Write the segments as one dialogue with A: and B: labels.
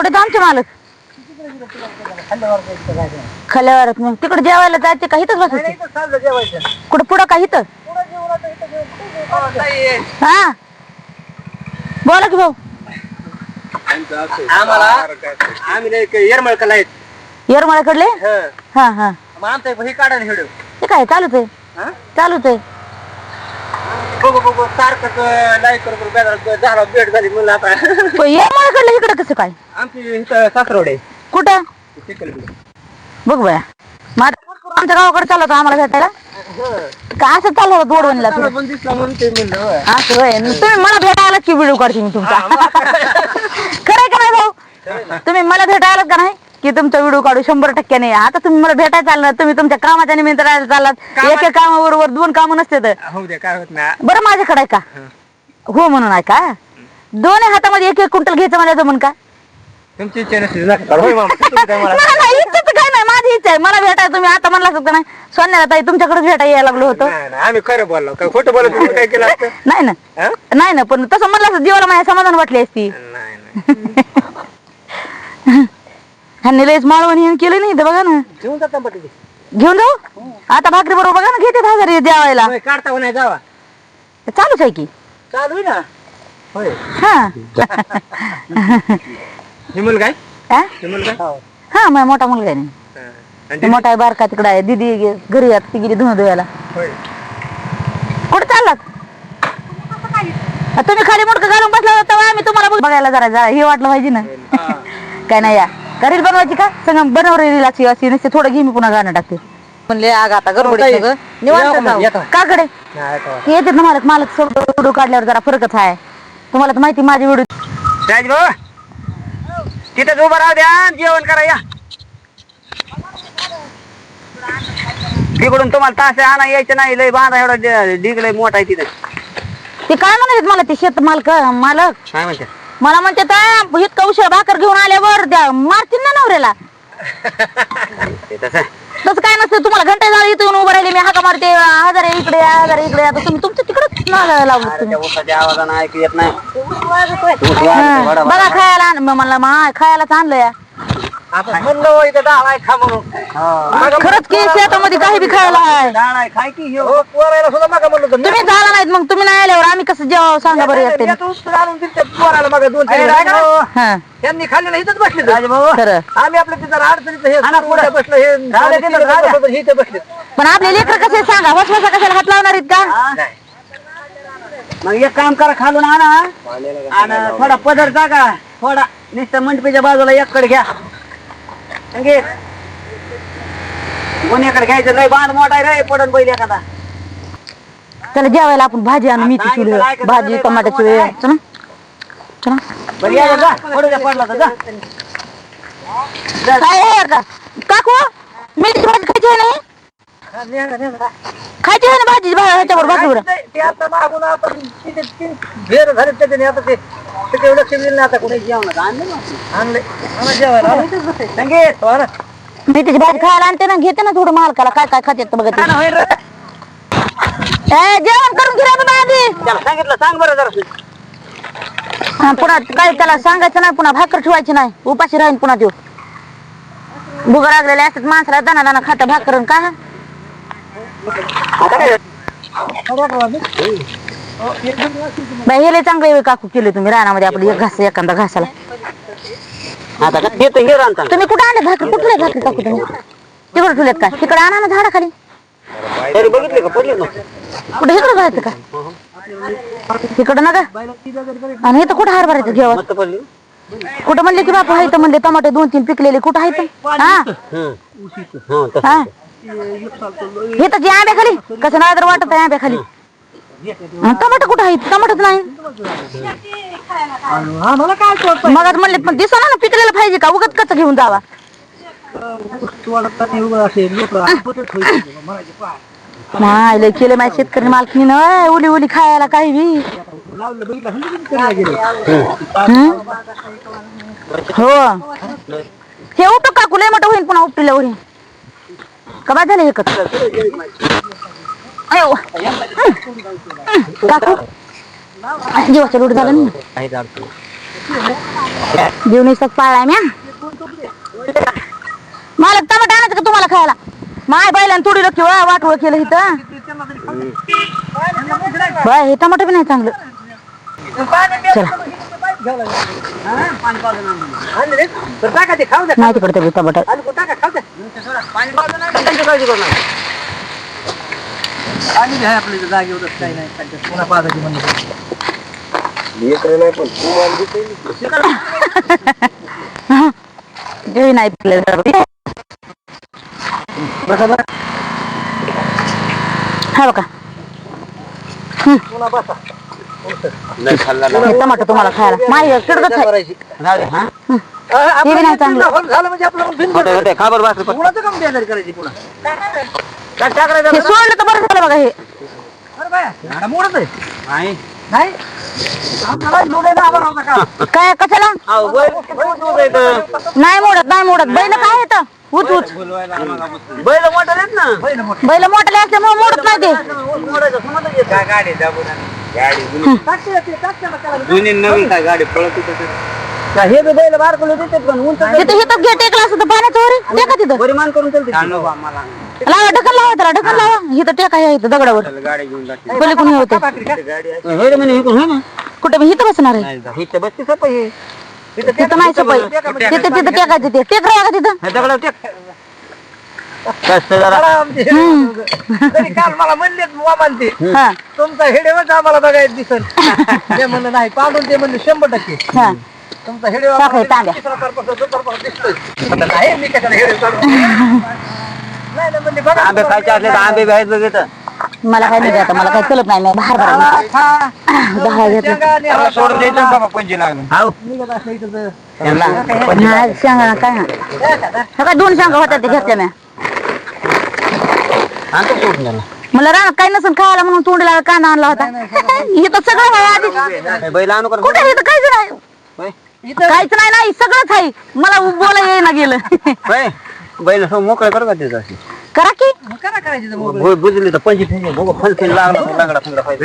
A: कुठे आमचे मालक खाल्यावर मग तिकडे जेवायला जायचे का इथंच बसायचे? कुठं पुढं का इथं? हा बोला की भाऊ.
B: आम्हाला आम्ही नाही का येरमळकला आहेत.
A: येरमाळ्याकडले
B: हं.
A: हा हा.
B: मग आमचा हे काढायला हेडू.
A: ते काय चालूच आहे?
B: हा?
A: चालूच आहे?
B: बघू बघू. सारखं लाईक करू करू. बेजार झाला भेट झाली म्हणलं आता.
A: पण येरमाळ्याकडले इकडे कसं काय?
B: आमची इथं सासरोड आहे.
A: कुठं. बघ बया. आमच्या गावाकडे चालला होता आम्हाला भेटायला. का असं चाललं होतं दोडवणीला
B: मला पण दिसला म्हणून ते म्हणलं होय.
A: असं होय. तुम्ही मला भेटायला की व्हिडिओ काढते मी तुमचा? खरंय का नाही भाऊ? तुम्ही मला भेटायला का नाही? की तुमचा व्हिडिओ काढू शंभर टक्के नाही. आता तुम्ही मला भेटायला चालणार तुम्ही तुमच्या कामाच्या निमित्ताने चाललात. एक एक कामाबरोबर दोन कामं नसते तर.
B: काय होत नाही.
A: बरं माझ्याकडे का? हो. म्हणून आहे का? दोन्ही हातामध्ये एक एक क्विंटल घ्यायचं मला जमून का?
B: तुमची इच्छा काय
A: नाही माझी इच्छा आहे. मला भेटायला तुम्ही आता म्हणला का नाही? सोन्याला ताई तुमच्याकडेच भेटायला यायला लागलो होतो.
B: आम्ही खरं बोललो. काय खोटं बोलत काय केलं
A: नाही ना? नाही ना पण तसं म्हणलं असतं जीवाला माझ्या समाधान वाटली असती.
B: नाही.
A: ह्यांनी लयच माळवण हे केलं नाही तर बघा ना.
B: जेवून जाता.
A: घेऊन जाऊ? आता भाकरी बरोबर बघा ना घेते हजार जेवायला.
B: होय, काढता नाही जावा.
A: चालूच आहे की.
B: चालू आहे ना? होय.
A: हा.
B: हे मुलगा आहे
A: हा?
B: हे. मुलगा आहे?
A: हा माझा मोठा मुलगा आहे ना.
B: हं. आणि
A: ते मोठा आहे बारका तिकडे आहे. दिदी गे- घरी आहे ती गेली धुणं धुवायला.
B: होय.
A: कुठे चाललात? तुम्ही खाली मुडकं घालून बसला होता तेव्हा आम्ही तुम्हाला बघ- बघायला जरा जरा हे वाटलं पाहिजे ना. काय नाही या. करील बनवायची का सगळं बनवलेली अशी अशी नसते थोडं घे मी पुन्हा गाणं टाकते म्हणले आग आता
B: ताई.
A: निवांत
B: या. येता. नाही, का?
A: ते येतात ना मालक मालक सोडून व्हिडिओ काढल्यावर जरा फरकच आहे तुम्हाला तर माहिती माझी व्हिडिओ
B: राज भाऊ तिथेच उभं राहू द्या आणि जेवण करा या तिकडून तुम्हाला तास आणा यायचं नाही लय बांधा एवढा ड- ढीग लय मोठा आहे तिथे
A: ते काय म्हणाले मला ते शेत मालक मालक
B: काय म्हणते
A: मला म्हणते तर इतका उशीर भाकर घेऊन आल्यावर द्या मारतील ना नवऱ्याला
B: ते तसं
A: तसं काय नसतं तुम्हाला घंटे झाले इथून उभं राहिले मी हाका मारते हजार आहे इकडे हजार आहे इकडे आता तुम्ही तुमचं तिकडच लावलं
B: अरे
A: तुम्ही
B: त्या उसाच्या आवाजानं ऐकू येत नाही
A: हा, बघा खायला आण- म्हणलं मा खायलाच आणलंय
B: आता म्हणलं इथं डाळ आहे खा म्हणून.
A: खरंच की शेतामध्ये काही बी खायला आहे.
B: डाळ आहे खाय की हो पोरायला सुद्धा मागा म्हणलं होतं.
A: तुम्ही झाला नाहीत मग तुम्ही नाही आल्यावर आम्ही कसं जेव्हा सांगा बरं येते
B: मी आता उसळ आणून दिली त्या पोराला मागं दोन तीन वेळा.
A: हा.
B: त्यांनी खाल्लेलं इथंच बसले
A: खरं.
B: आम्ही आपल्या तिथं अडचणीत हे पुढे बसलं हे हे इथं बसले
A: पण आपले लेकर कसे सांगा वसवसा कशाला हात लावणार आहेत का?
B: मग एक काम करा खालून आणा. आणि थोडा पदर टाका. थोडा नुसतं मंडपीच्या बाजूला एक कडे घ्या. संगीत घ्यायचं? बांध मोठा रे पडन बैल एखादा.
A: त्याला जेवायला आपण भाजी आणू
B: सांगितलं
A: चुली भाजी टमाट्याची वेळ. चला. चला.
B: बरं या जा. पडू द्या पडला तर जा.
A: काय आहे आता? काकू मेथीची भाजी खायची आहे नाही खायची आहे ना भाजी? भा- ह्याच्यावर
B: ते आता मागून भेर झाले त्याच्याने आता ते लक्ष दिलं नाही आता कोणी जेवण आणलं आणले आणा जेवायला संगीत ना.
A: मेथीची भाजी खायला आणते ना घेते ना थोडं मालकाला. काय काय खाते बघा ते.
B: आणा, होईन रे.
A: ए, जेवण करून घे रे बाबा आधी.
B: त्याला सांगितलं सांग बरं जरा.
A: हा, पुन्हा काय त्याला सांगायचं नाही पुन्हा भाकर ठेवायची नाही. उपाशी राहीन पुन्हा त्यो. भुगा लागलेले असतात माणसाला दाना दाना खाता भाकर आणि का?
B: आता काय?
A: बाई हे चांगले काकू केले तुम्ही रानामध्ये आपली एक घास एखादा घासाला.
B: आता काय येतं हे रांता
A: तुम्ही कुठे आणले भाकरी? कुठे भाकरी काकू तुम्ही? तिकडे ठेवलेत का? तिकडे आणा ना झाडाखाली.
B: तरी बघितले का? पडले ना.
A: कुठे इकडे जायचं का? तिकडं ना का आणि इथं कुठं हार भरायचं घ्यावं
B: मस्त पडली.
A: कुठं म्हणले की बापू हायत म्हणले टमाटे दोन तीन पिकलेले. कुठं हायत? हा?
B: हं.
A: हा हे? तर जे आंब्या खाली कसं नाही तर वाटत आहे आंब्या खाली टमाटर कुठं आहेत? टमाटच नाही.
B: काय
A: मग म्हणले पण दिसा ना पिकलेलं पाहिजे का? उगत कसं घेऊन जावा? माय केले माझ्या शेतकरी मालकीने. न उली उली खायला काही बी? हं? हो. हे उपट काकू लय मोठं होईल पुन्हा उपटील्यावर हे. का बाद झालं एकच. अयो. काकू. जीवाचं लूट झालं ना. जीव नुसतं पाळलाय म्या मालक टमाटा आणायचं का तुम्हाला खायला? माय बैलान थोडी किंवा वाटवळ केलं इथं. बाय हे टमाटो बी नाही चांगलं.
B: टाका
A: नाही तिकडे ते टमाटर
B: आणि पाणी नाही पाणी काही नाही सध्या. पुन्हा पाजायची म्हणजे
A: जेवी नाही पिकले हा बघा
B: पुन्हा बसा
A: टमाटर तुम्हाला खायला माय किडकच आहे
B: करायची हा?
A: ते
B: आपलं
A: बी नाही
B: एक
A: चांगलं.
B: बिनधास्त झालं म्हणजे आपलं मग बिनधास्त. कुणाचं काम बेजार करायची पुन्हा काय
A: हे सोडलं तर बरं झालं बघा हे.
B: मोडत आहे. नाही. आम्हाला लोडे ना आभार होता का?
A: काय कशाला. नाही मोडत नाही मोडत. बैल काय येतं उच उच
B: बैल मोठं आहेत ना? बैल मोठं.
A: बैल मोठले असल्यामुळे मोडत नाही ते.
B: मोडायचं समजलं येत. टाकते ते, टाकते ना त्याला. का हे बी बैल बारकुले देतात पण उंच
A: तिथं असं तर पाण्याचं वरी. टेका तिथं.
B: परिमान करून चालते
A: लावा ढकल लावा त्याला ढकल लावा. इथं टेका आहे इथं दगडावर. पहिले कोणी होते.
B: हे रे म्हणे इकडून, हे ना.
A: कुठे मी इथं बसणार आहे.
B: इथं बसते हे.
A: तिथं नाही सपय. तिथं तिथं टेकायचं ते. टेक राहा का तिथं.
B: हे दगडावर टेक. कष्ट जरा. तरी काल मला म्हणले मामान ते
A: हा.
B: तुमचा हेडेवच आम्हाला बघायला दिसल ते म्हणलं नाही पाडून ते म्हणले शंभर टक्के.
A: हा.
B: तुमचा हेडेव
A: टाक तांब्या.
B: दिसतोय. नाही मी कशाला हेडेव काढू? बघा आंबे खायचे असले तर आंबे बी आहेत.
A: मला काय नाही आता मला काय चलत नाही मी बाहेर बाहेर
B: खा.
A: दहा घेतलं
B: त्याला सोडून द्यायचं बाबा लागून तर.
A: काय? ना हे काय दोन शेंगा होत्या ते घेतल्या
B: आणतो सोडून.
A: मला रानात नसून खायला म्हणून तोंडीला कांदा आणला होता. इथं सगळं आहे आधी.
B: हे बैल आणू का?
A: कुठे इथं काहीच नाही.
B: होय?
A: काहीच नाही नाही सगळंच आहे. मला बोला येईना गेलं.
B: होय? बैल मोकळे करू का त्याचं अशी?
A: करा की.
B: करा करायची बुजली तर पंची ठेवली बघू फलफिल लागला तर लागला फिंगडा पाहिजे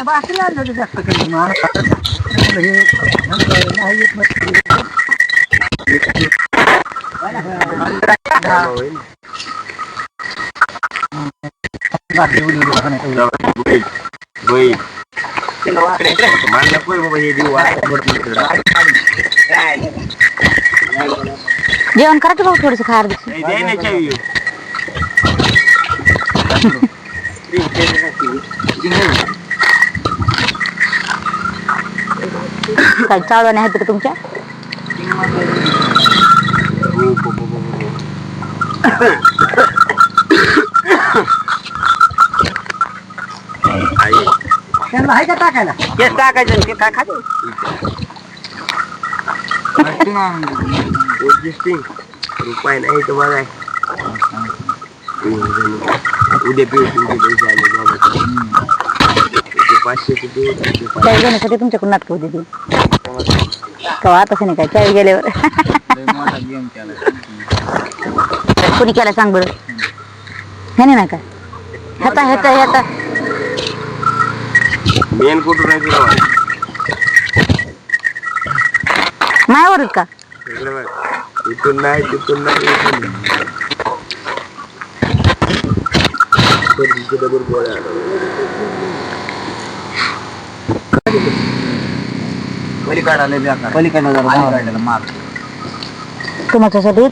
B: आणलं होतं जास्त करून.
A: जेवण करायचं भाऊ थोडस खायला काय चाळवाने आहेत का तुमच्या?
B: त्यांना आहे का टाकायला? केस टाकायचं आणि ते काय खाते
C: रुपये नाही तर बघाय उद्या पैसे आले पाचशे किती होते ते पाचशे.
A: तुमच्याकडून नाटक होती ती. कवा तसं नाही काय चाळी गेल्यावर. कोणी केला सांग बरं. ह्याने नाही काय? ह्याचा ह्याचा ह्याचा.
C: मेन कुठून आहे तुला
A: का.
C: इथून नाही तिथून नाही इथून नाही.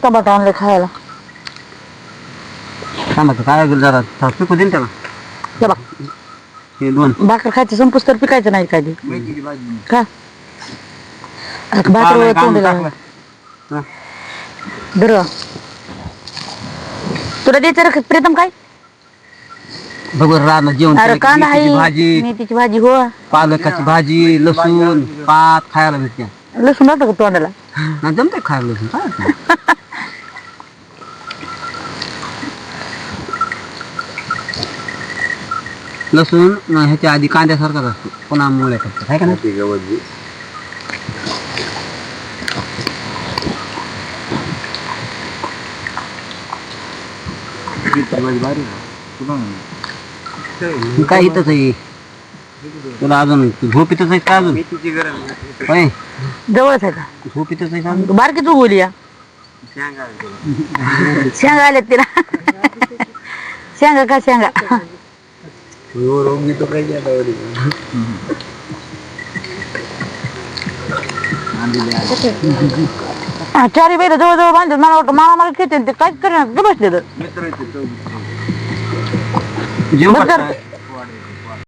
A: टमाटा आणले खायला.
B: काय गेलं जरा पिकू त्याला.
A: हे बघ.
B: हे दोन.
A: भाकर खायचं संपूस तर पिकायचं नाही काय ते
C: मेथीची भाजी.
A: का? भाकर तोंडी तुला. द्यायचं रे प्रीतम काय?
B: बघ राहणं जेवण
A: अरे
B: केलं की
A: कांदा
B: मेथीची
A: आहे
B: भाजी
A: मेथीची भाजी हो
B: पालकाची भाजी लसूण पात खायला भेटते
A: लसूण राहतं का तोंडाला
B: नाही जमते खायला लसूण काय नाही. लसूण अं, ह्याच्या आधी कांद्यासारखाच असतो पुन्हा मुळे करतो आहे का नाही
C: गवत बी. आहे. तुला म्हणलं.
B: मी काय इथंच आहे? तुला अजून तू झोपीतच आहे का अजून?
C: मेथीची गरज नाही.
B: होय?
A: जवळच आहे का?
B: झोपीतच आहे का अजून?
A: बारकी तू बोली या
C: शेंगा आहे तुला.
A: शेंगा आल्यात तिला. शेंगा का शेंगा?
C: हो, रोग काही आता.
A: हा, चारी बैल जवळ जवळ बांधतात. मला वाटतं मला मला खेळते ते. काहीच करेना ते बसले तर
C: मित्र आहेत ते चौघी.
B: जेवण
A: बरं
B: करताय?
A: कर